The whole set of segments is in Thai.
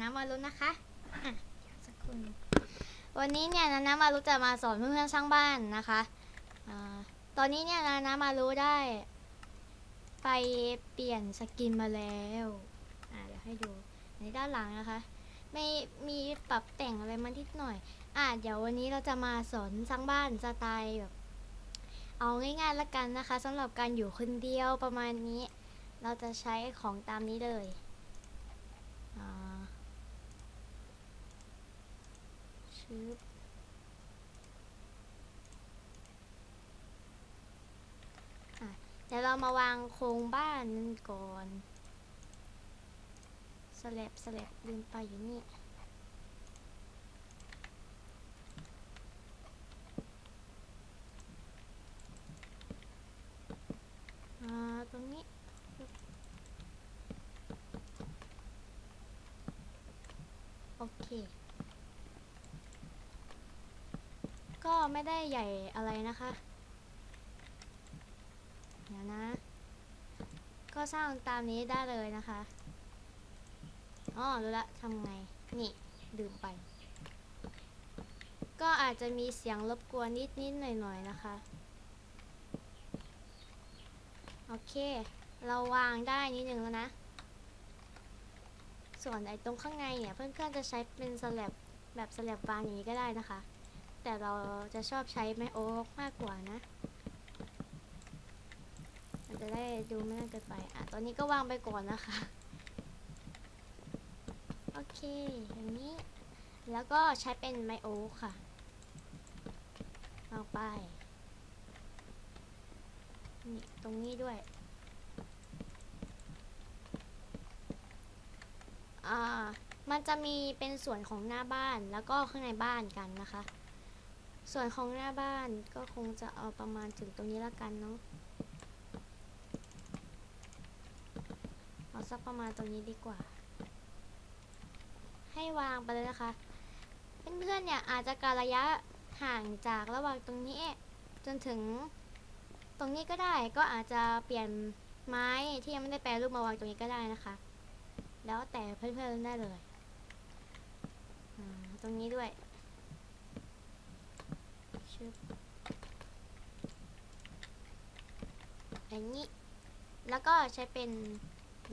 นี้อยู่กับนามารุนะคะอะสักครู่นึงวันนี้เนี่ยนานามารุจะมาสอนเพื่อนๆช่างบ้านนะคะอ่าตอนนี้เนี่ยนานามารุได้ ไปเปลี่ยนสกินมาแล้วอ่าเดี๋ยวให้ดูอันด้านหลังนะคะ ไม่มีปรับแต่งอะไรมานิดหน่อย อะเดี๋ยววันนี้เราจะมาสอนสร้างบ้านสไตล์แบบ เอาง่ายๆละกันนะคะสำหรับการอยู่คนเดียวประมาณนี้ เราจะใช้ของตามนี้เลยอ่า ชึบเดี๋ยวเรามาวางโครงบ้านกันก่อนสแลบสแลบลืมไปอยู่นี่ อ่าตรงนี้ โอเค ก็ ไม่ได้ใหญ่อะไรนะคะ เดี๋ยวนะ ก็สร้างตามนี้ได้เลยนะคะ อ๋อรู้ละทำไง นี่ดื่มไป ก็อาจจะมีเสียงรบกวนนิดๆหน่อยๆนะคะ โอเค เราวางได้นิดนึงแล้วนะ ส่วนไอ้ตรงข้างในเนี่ย เพื่อนๆจะใช้เป็นสลับแบบสลับวางอย่างนี้ก็ได้นะคะ แต่เราจะชอบใช้ไม้โอ๊กมากกว่านะ มันจะได้ดูไม่น่าเกินไป อะ ตอนนี้ก็วางไปก่อนนะคะ โอเคอย่างนี้ แล้วก็ใช้เป็นไม้โอ๊กค่ะวางไป นี่ตรงนี้ด้วย อ่า มันจะมีเป็นส่วนของหน้าบ้านแล้วก็ข้างในบ้านกันนะคะ ส่วนของหน้าบ้านก็คงจะเอาประมาณถึงตรงนี้ละกันเนาะเอาสักประมาณตรงนี้ดีกว่า ให้วางไปเลยนะคะ เพื่อนๆเนี่ยอาจจะการระยะห่างจากระหว่างตรงนี้ จนถึงตรงนี้ก็ได้ก็อาจจะเปลี่ยนไม้ที่ยังไม่ได้แปรรูปมาวางตรงนี้ก็ได้นะคะ แล้วแต่เพื่อนๆได้เลย ตรงนี้ด้วย อย่างนี้ แล้วก็ใช้เป็น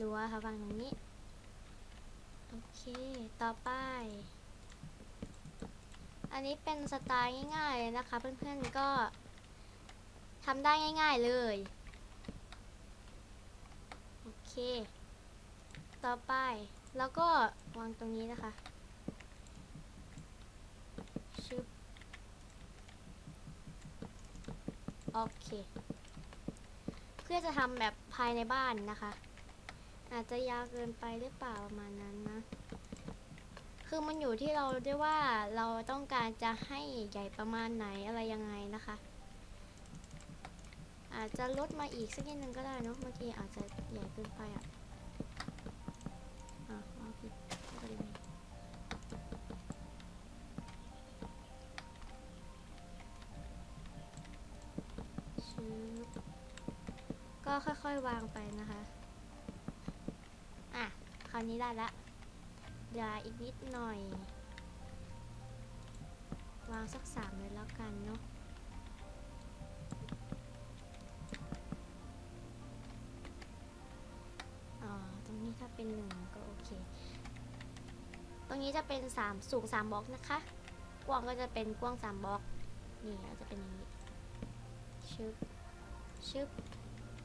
รั้วค่ะวางตรงนี้ โอเค ต่อไป อันนี้เป็นสไตล์ง่ายๆเลยนะคะ เพื่อนๆก็ทำได้ง่ายๆเลย โอเค ต่อไป แล้วก็วางตรงนี้นะคะชึบ โอเค เพื่อจะทำแบบภายในบ้านนะคะ อาจจะยาวเกินไปหรือเปล่าประมาณนั้นนะ คือมันอยู่ที่เราด้วยว่าเราต้องการจะให้ใหญ่ประมาณไหนอะไรยังไงนะคะ อาจจะลดมาอีกสักนิดนึงก็ได้เนาะบางทีอาจจะใหญ่เกินไปอะ ก็ค่อยๆวางไปนะคะ อะ คราวนี้ได้ละเดี๋ยวอีกนิดหน่อย วางสักสามเลยแล้วกันเนาะอ่าตรงนี้ถ้าเป็นหนึ่งก็โอเค ตรงนี้จะเป็นสามสูงสามบล็อกนะคะ กว้างก็จะเป็นกว้างสามบล็อก นี่อาจจะเป็นอย่างนี้ ชึบ ชึบ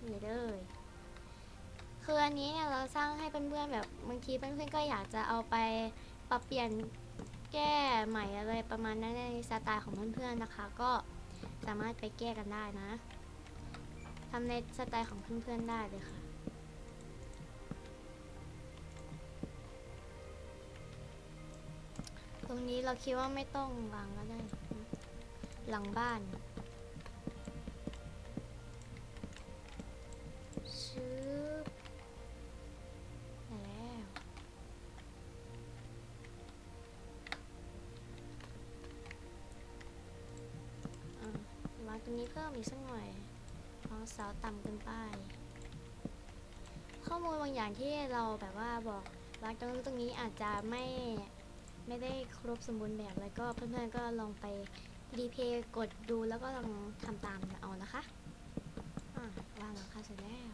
นี่เลย คืออันนี้เนี่ยเราสร้างให้เพื่อนๆแบบบางทีเพื่อนๆก็อยากจะเอาไปปรับเปลี่ยนแก้ใหม่อะไรประมาณนั้นในสไตล์ของเพื่อนๆนะคะ ก็สามารถไปแก้กันได้นะทำในสไตล์ของเพื่อนๆได้เลยค่ะตรงนี้เราคิดว่าไม่ต้องวางก็ได้ หลังบ้าน ตรงนี้เพิ่มอีกสักหน่อยวางเสาต่ำเกินไป ข้อมูลบางอย่างที่เราแบบว่าบอกบางตรงนู้นตรงนี้อาจจะไม่ไม่ได้ครบสมบูรณ์แบบแล้วก็เพื่อนๆก็ลองไปรีเพย์กดดูแล้วก็ลองทำตามเอานะคะอ่าวางหลังคาเสร็จแล้ว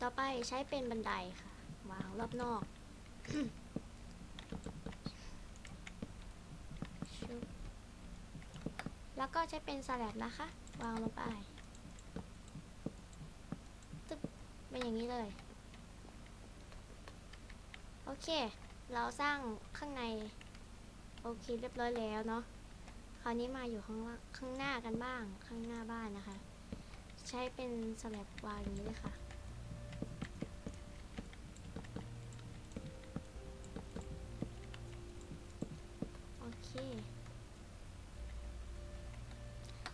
ต่อไปใช้เป็นบันไดค่ะ วางรอบนอกแล้วก็ใช้เป็นสแลบนะคะ วางลงไปตึ๊บเป็นอย่างนี้เลย โอเค เราสร้างข้างใน โอเคเรียบร้อยแล้วเนาะคราวนี้มาอยู่ข้างล่างข้างหน้ากันบ้างข้างหน้าบ้านนะคะ ใช้เป็นสแลบวางอย่างนี้เลยค่ะ โอเค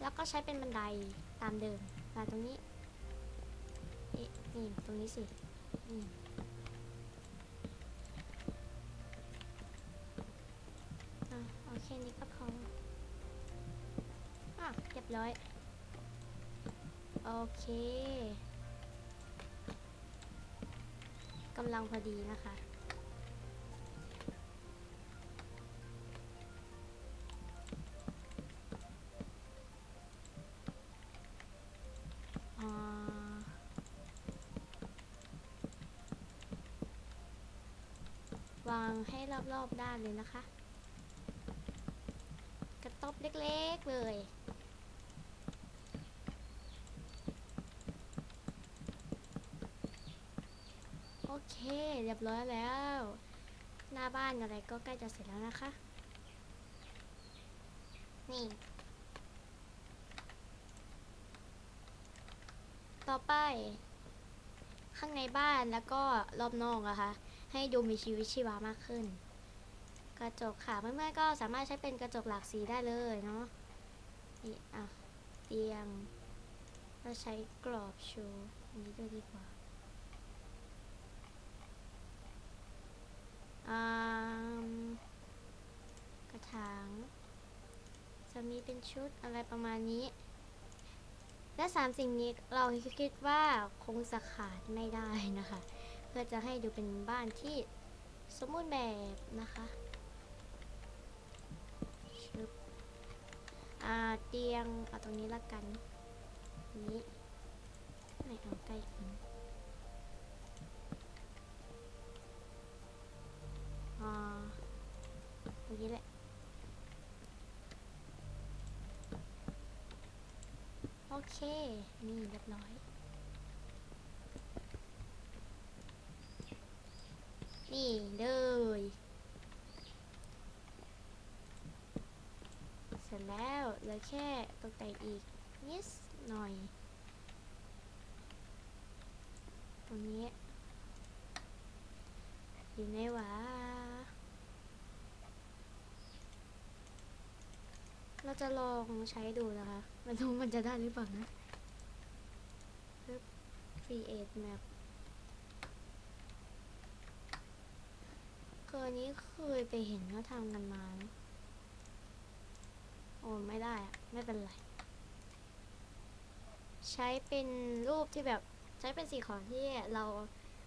แล้วก็ ใช้เป็นบันไดตามเดิมมาตรงนี้นี่นี่ตรงนี้สินี่อะโอเคนี้ก็พออะเรียบร้อย โอเคกำลังพอดีนะคะ วางให้รอบๆด้านเลยนะคะ กระต๊อบเล็กๆเลยโอเค เรียบร้อยแล้ว หน้าบ้านอะไรก็ใกล้จะเสร็จแล้วนะคะ นี่ ต่อไป ข้างในบ้านแล้วก็รอบนอกนะคะ ให้ดูมีชีวิตชีวามากขึ้น กระจกค่ะเพื่อนๆก็สามารถใช้เป็นกระจกหลากสีได้เลยเนาะนี่อะเตียงเราใช้กรอบชูนี้ด้วยดีกว่าอ่ามกระถางจะมีเป็นชุดอะไรประมาณนี้ และสามสิ่งนี้เราคิดว่าคงจะขาดไม่ได้นะคะ เพื่อจะให้ดูเป็นบ้านที่สมบูรณ์แบบนะคะชึบอ่าเตียงเอาตรงนี้ละกัน นี้ไหนเอาใกล้กันอ่าอย่างนี้แหละโอเค นี่เรียบร้อย นี่เลยเสร็จแล้วเหลือแค่ตกแต่งอีกนิดหน่อย ตรงนี้อยู่ในหวาเราจะลองใช้ดูนะคะไมันรู้มันจะได้หรือเปล่านะ create map เคยนี้เคยไปเห็นเขาทำกันมานะโอ้ไม่ได้อะไม่เป็นไร ใช้เป็นรูปที่แบบใช้เป็นสีของที่เรา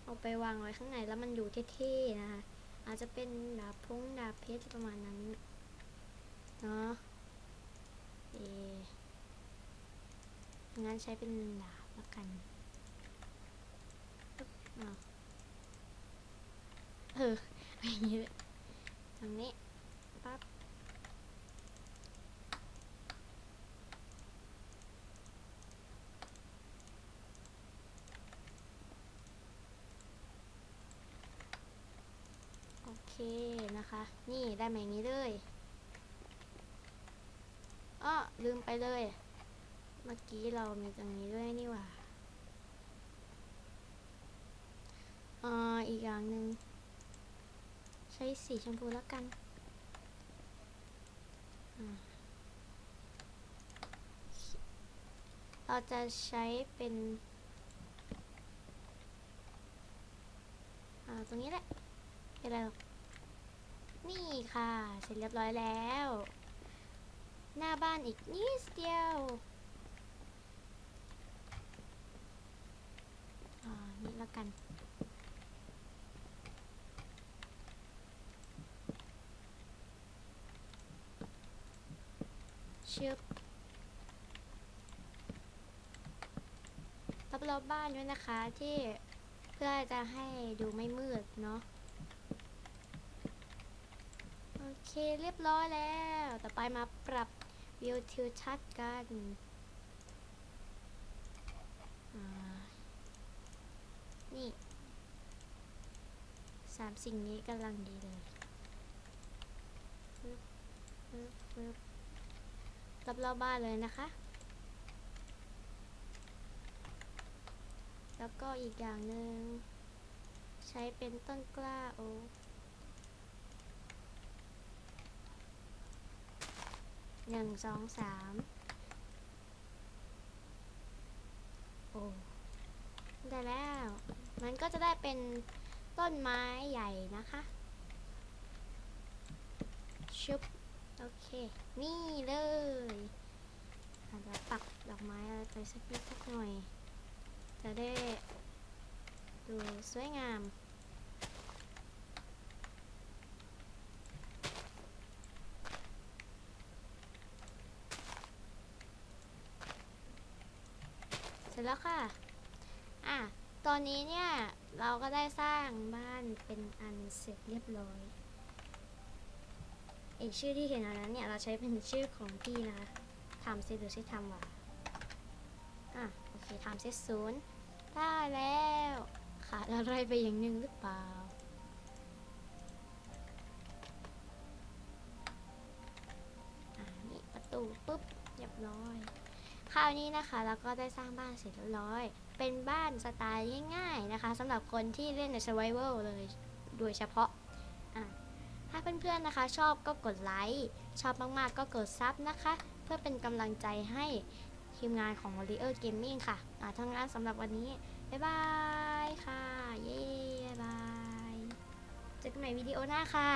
เอาไปวางไว้ข้างในแล้วมันดูเท่ๆนะคะ อาจจะเป็นดาบพงดาบเพชรประมาณนั้น เนาะเองั้นใช้เป็นดาบละกันเออ อย่างนี้เลยทางนี้ปั๊บโอเคนะคะ นี่ได้มาอย่างนี้เลยอ้อลืมไปเลย เมื่อกี้เรามีตรงนี้ด้วยนี่หว่าอ่าอีกอย่างหนึ่ง ช้สีชมพูแล้วกันเราจะใช้เป็นอ่าตรงนี้แหละเป็นอะไรหรอนี่ค่ะ เสร็จเรียบร้อยแล้ว หน้าบ้านอีกนิดเดียวอ่านี่แล้วกัน ชึบรอบๆบ้านด้วยนะคะที่เพื่อจะให้ดูไม่มืดเนาะโอเคเรียบร้อยแล้ว ต่อไปมาปรับวิวทิวทัศน์กันนี่สามสิ่งนี้กำลังดีเลยปึ๊บปึ๊บปึ๊บ รอบรอบๆบ้านเลยนะคะ แล้วก็อีกอย่างหนึ่งใช้เป็นต้นกล้าโอหนึ่งสองสามโอ้ได้แล้ว มันก็จะได้เป็นต้นไม้ใหญ่นะคะ ชุบ โอเค นี่เลยอาจจะปักดอกไม้อะไรไปสักนิดสักหน่อย จะได้ดูสวยงามเสร็จแล้วค่ะ อะ ตอนนี้เนี่ย เราก็ได้สร้างบ้านเป็นอันเสร็จเรียบร้อย เอชื่อที่เห็นอันนั้นเนี่ยเราใช้เป็นชื่อของพี่นะคะทำเซตหรือใช้ทำวะอะโอเคทำเซตศูนย์ได้แล้วขาดอะไรไปอย่างหนึ่งหรือเปล่าอ่านี่ประตูปุ๊บเรียบร้อย คราวนี้นะคะเราก็ได้สร้างบ้านเสร็จเรียบร้อย เป็นบ้านสไตล์ง่ายๆนะคะสำหรับคนที่เล่นใน Survival เลย โดยเฉพาะ พื่อนๆนะคะ ชอบก็กดไลค์ชอบมากๆก็กดซับนะคะ เพื่อเป็นกำลังใจให้ทีมงานของ Warrior Gaming ค่ะอะทั้งนั้นสำหรับวันนี้ บ๊ายบายค่ะ เย้บ๊ายบายเจอกันใหม่วิดีโอหน้าค่ะ